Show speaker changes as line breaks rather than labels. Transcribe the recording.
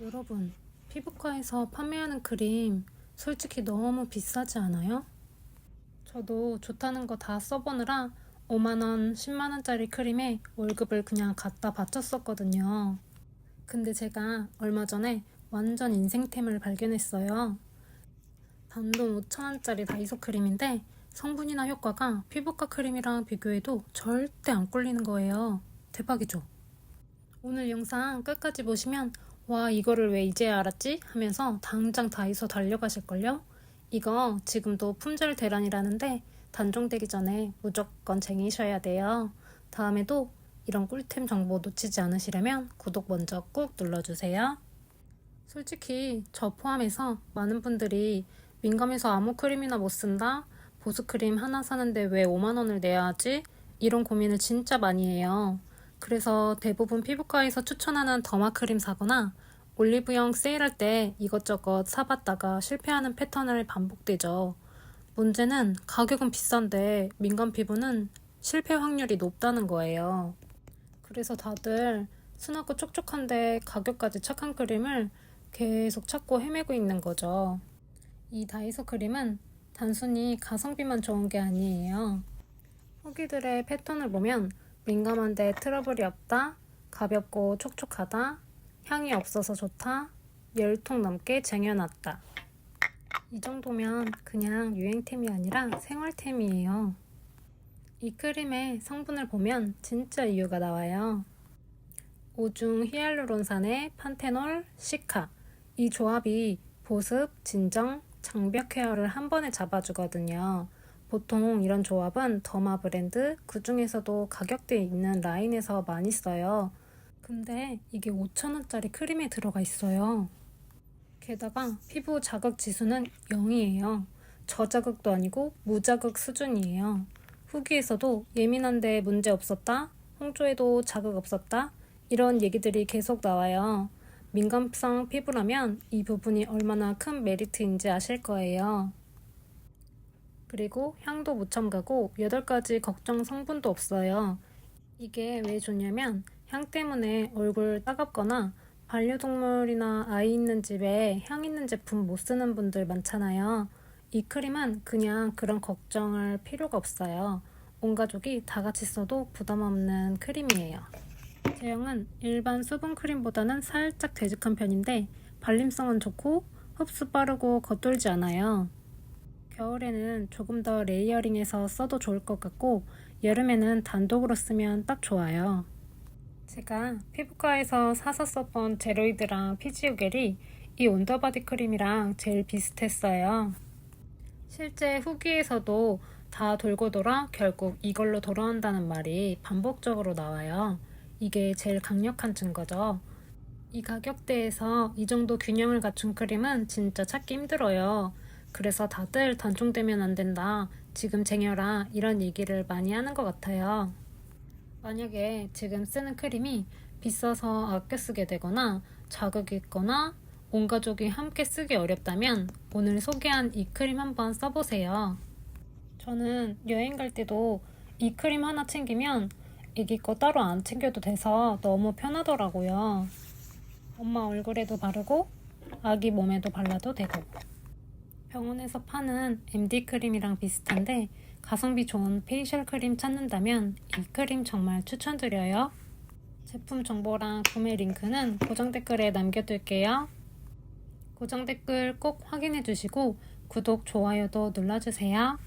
여러분, 피부과에서 판매하는 크림 솔직히 너무 비싸지 않아요? 저도 좋다는 거 다 써보느라 5만원, 10만원짜리 크림에 월급을 그냥 갖다 바쳤었거든요. 근데 제가 얼마 전에 완전 인생템을 발견했어요. 단돈 5천원짜리 다이소 크림인데 성분이나 효과가 피부과 크림이랑 비교해도 절대 안 꿀리는 거예요. 대박이죠? 오늘 영상 끝까지 보시면 와 이거를 왜 이제 알았지? 하면서 당장 다이소 달려가실걸요? 이거 지금도 품절 대란이라는데 단종되기 전에 무조건 쟁이셔야 돼요. 다음에도 이런 꿀템 정보 놓치지 않으시려면 구독 먼저 꾹 눌러주세요. 솔직히 저 포함해서 많은 분들이 민감해서 아무 크림이나 못 쓴다? 보습크림 하나 사는데 왜 5만원을 내야 하지? 이런 고민을 진짜 많이 해요. 그래서 대부분 피부과에서 추천하는 더마크림 사거나 올리브영 세일할 때 이것저것 사봤다가 실패하는 패턴을 반복되죠. 문제는 가격은 비싼데 민감 피부는 실패 확률이 높다는 거예요. 그래서 다들 순하고 촉촉한데 가격까지 착한 크림을 계속 찾고 헤매고 있는 거죠. 이 다이소 크림은 단순히 가성비만 좋은 게 아니에요. 후기들의 패턴을 보면 민감한데 트러블이 없다, 가볍고 촉촉하다, 향이 없어서 좋다, 열통 넘게 쟁여놨다. 이 정도면 그냥 유행템이 아니라 생활템이에요. 이 크림의 성분을 보면 진짜 이유가 나와요. 오중 히알루론산의 판테놀, 시카. 이 조합이 보습, 진정, 장벽 헤어를 한 번에 잡아주거든요. 보통 이런 조합은 더마 브랜드, 그 중에서도 가격대 있는 라인에서 많이 써요. 근데 이게 5천원짜리 크림에 들어가 있어요. 게다가 피부 자극 지수는 0이에요. 저자극도 아니고 무자극 수준이에요. 후기에서도 예민한데 문제 없었다, 홍조에도 자극 없었다, 이런 얘기들이 계속 나와요. 민감성 피부라면 이 부분이 얼마나 큰 메리트인지 아실 거예요. 그리고 향도 무첨가고 8가지 걱정 성분도 없어요. 이게 왜 좋냐면 향 때문에 얼굴 따갑거나 반려동물이나 아이 있는 집에 향 있는 제품 못 쓰는 분들 많잖아요. 이 크림은 그냥 그런 걱정을 필요가 없어요. 온 가족이 다 같이 써도 부담 없는 크림이에요. 제형은 일반 수분 크림보다는 살짝 되직한 편인데 발림성은 좋고 흡수 빠르고 겉돌지 않아요. 겨울에는 조금 더 레이어링해서 써도 좋을 것 같고 여름에는 단독으로 쓰면 딱 좋아요. 제가 피부과에서 사서 썼던 제로이드랑 피지오겔이 이 온더바디 크림이랑 제일 비슷했어요. 실제 후기에서도 다 돌고 돌아 결국 이걸로 돌아온다는 말이 반복적으로 나와요. 이게 제일 강력한 증거죠. 이 가격대에서 이 정도 균형을 갖춘 크림은 진짜 찾기 힘들어요. 그래서 다들 단종되면 안 된다. 지금 쟁여라. 이런 얘기를 많이 하는 것 같아요. 만약에 지금 쓰는 크림이 비싸서 아껴 쓰게 되거나 자극이 있거나 온 가족이 함께 쓰기 어렵다면 오늘 소개한 이 크림 한번 써보세요. 저는 여행 갈 때도 이 크림 하나 챙기면 애기 거 따로 안 챙겨도 돼서 너무 편하더라고요. 엄마 얼굴에도 바르고 아기 몸에도 발라도 되고. 병원에서 파는 MD 크림이랑 비슷한데 가성비 좋은 페이셜 크림 찾는다면 이 크림 정말 추천드려요. 제품 정보랑 구매 링크는 고정 댓글에 남겨둘게요. 고정 댓글 꼭 확인해 주시고 구독, 좋아요도 눌러주세요.